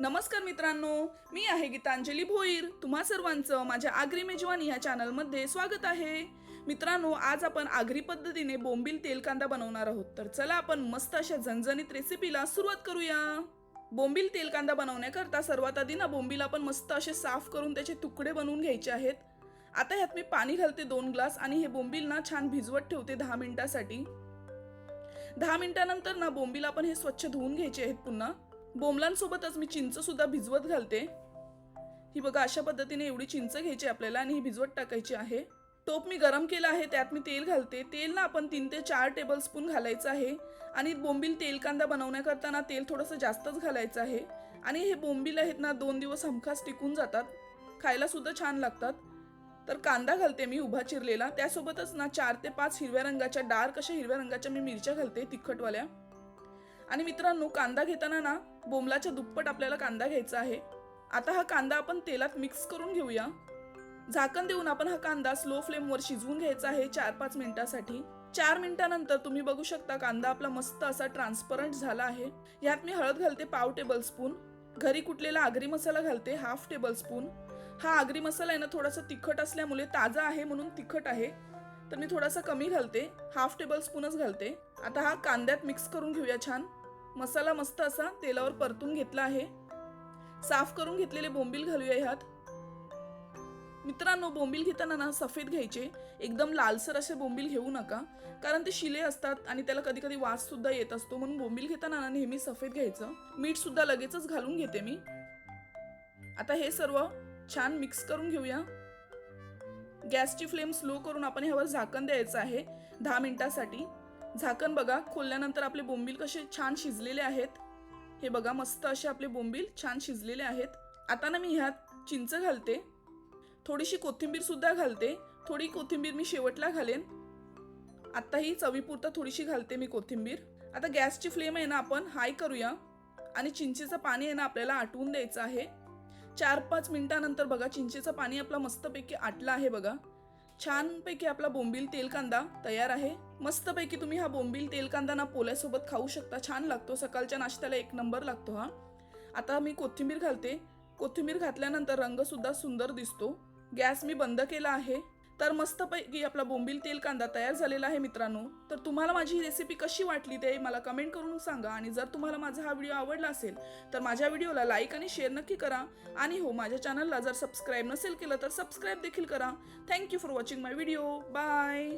नमस्कार मित्रांनो मी आहे गीतांजली भोईर. तुम्हा सर्वांचं माझ्या आगरी मेजवानी ह्या चॅनलमध्ये स्वागत आहे. मित्रांनो आज आपण आगरी पद्धतीने बोंबील तेल कांदा बनवणार आहोत. तर चला आपण मस्त अशा झणझणीत रेसिपीला सुरुवात करूया. बोंबील तेल कांदा बनवण्याकरता सर्वात आधी ना बोंबील आपण मस्त असे साफ करून त्याचे तुकडे बनवून घ्यायचे आहेत. आता ह्यात मी पाणी घालते दोन ग्लास आणि हे बोंबील ना छान भिजवत ठेवते दहा मिनिटासाठी. दहा मिनिटानंतर ना बोंबील आपण हे स्वच्छ धुवून घ्यायचे आहेत पुन्हा. बोंबलांसोबतच मी चिंच सुद्धा भिजवत घालते. ही बघा अशा पद्धतीने एवढी चिंच घ्यायची आपल्याला आणि ही भिजवत टाकायची आहे. टोप मी गरम केला आहे त्यात मी तेल घालते. तेल ना आपण तीन ते चार टेबल स्पून घालायचं आहे. आणि बोंबील तेल कांदा बनवण्याकरता ना तेल थोडंसं जास्तच घालायचं आहे. आणि हे बोंबील आहेत ना दोन दिवस हमखास टिकून जातात. खायला सुद्धा छान लागतात. तर कांदा घालते मी उभा चिरलेला. त्यासोबतच ना चार ते पाच हिरव्या रंगाच्या डार्क अशा हिरव्या रंगाच्या मी मिरच्या घालते तिखटवाल्या. आणि मित्रांनो कांदा घेताना ना बोंबलाच्या दुप्पट आपल्याला कांदा घ्यायचा आहे. आता हा कांदा आपण तेलात मिक्स करून घेऊया. झाकण देऊन आपण हा कांदा स्लो फ्लेमवर शिजवून घ्यायचा आहे चार पाच मिनिटासाठी. चार मिनिटानंतर तुम्ही बघू शकता कांदा आपला मस्त असा ट्रान्सपरंट झाला आहे. यात मी हळद घालते पाव टेबल स्पून घरी कुटलेला आगरी मसाला घालते हाफ टेबल स्पून हा आगरी मसाला आहे ना थोडासा तिखट असल्यामुळे ताजा आहे म्हणून तिखट आहे. तर मी थोडासा कमी घालते हाफ टेबल स्पूनच घालते. आता हा कांद्यात मिक्स करून घेऊया छान. मसाला मस्त असा तेलावर परतून घेतला आहे. साफ करून घेतलेले बोंबील घालूया ह्यात. मित्रांनो बोंबील घेताना ना सफेद घ्यायचे. एकदम लालसर असे बोंबील घेऊ नका. कारण ते शिले असतात आणि त्याला कधी कधी वास सुद्धा येत असतो. म्हणून बोंबील घेताना ना नेहमी सफेद घ्यायचं. मीठ सुद्धा लगेचच घालून घेते मी. आता हे सर्व छान मिक्स करून घेऊया. गॅसची फ्लेम स्लो करून आपण ह्यावर झाकण द्यायचं आहे दहा मिनिटासाठी. झाकण बघा खोलल्यानंतर आपले बोंबील कसे छान शिजलेले आहेत. हे बघा मस्त असे आपले बोंबील छान शिजलेले आहेत. आता ना मी ह्यात चिंच घालते. थोडीशी कोथिंबीर सुद्धा घालते. थोडी कोथिंबीर मी शेवटला घालेन. आत्ताही चवीपुरता थोडीशी घालते मी कोथिंबीर. आता गॅसची फ्लेम आहे ना आपण हाय करूया. आणि चिंचेचं पाणी आहे ना आपल्याला आटवून द्यायचं आहे. चार पाच मिनिटानंतर बघा चिंचेचं पाणी आपला मस्तपैकी आटलं आहे बघा. छानपैकी आपला बोंबील तेल कांदा तयार आहे. मस्तपैकी तुम्ही हा बोंबील तेल कांदा ना पोल्यासोबत खाऊ शकता. छान लागतो. सकाळच्या नाश्त्याला एक नंबर लागतो हा. आता मी कोथिंबीर घालते. कोथिंबीर घातल्यानंतर रंगसुद्धा सुंदर दिसतो. गॅस मी बंद केला आहे. तर मस्तपैकी आपला बोंबील तेल कांदा तयार झालेला आहे मित्रांनो. तर तुम्हाला माझी ही रेसिपी कशी वाटली ते मला कमेंट करून सांगा. आणि जर तुम्हाला माझा हा व्हिडिओ आवडला असेल तर माझ्या व्हिडिओला लाईक आणि शेअर नक्की करा. आणि हो माझ्या चॅनलला जर सबस्क्राईब नसेल केलं तर सबस्क्राईब देखील करा. Thank you for watching my video bye